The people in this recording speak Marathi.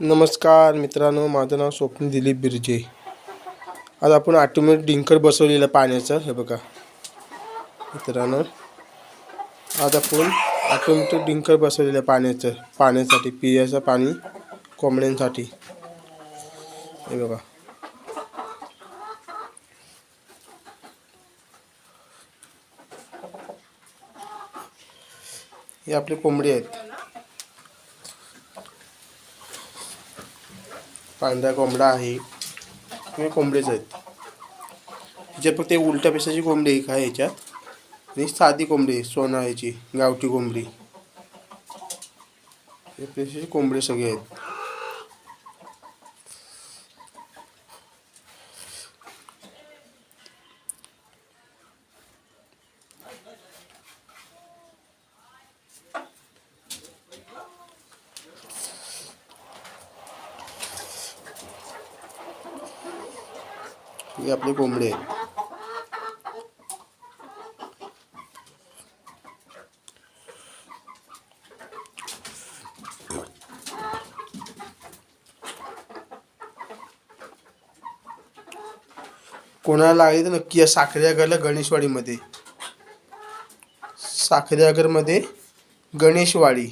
नमस्कार मित्रांनो माझं नाव स्वप्न दिलीप बिर्जे. आज आपण ऑटोमॅटिक डिंकर बसवलेलं पाण्याचं हे बघा. मित्रांनो आज आपण ऑटोमॅटिक डिंकर बसवलेलं पाण्याचं पाण्यासाठी पियाचं पाणी कोंबड्यांसाठी. हे बघा. हे आपले कोंबडी आहेत. पांढरा कोंबडा आहे. हे कोंबडेच आहेत. ह्याच्यात फक्त उलट्या पेशाची कोंबडी एक आहे ह्याच्यात आणि साधी कोंबडी सोनाळ्याची गावठी कोंबडी. हे पेशाचे कोंबडे सगळे आहेत. ही आपले कोंबडे आहे कोणाला लागली तर नक्की या साखरे आगरला गणेशवाडीमध्ये. साखरे आगरमध्ये गणेशवाडी.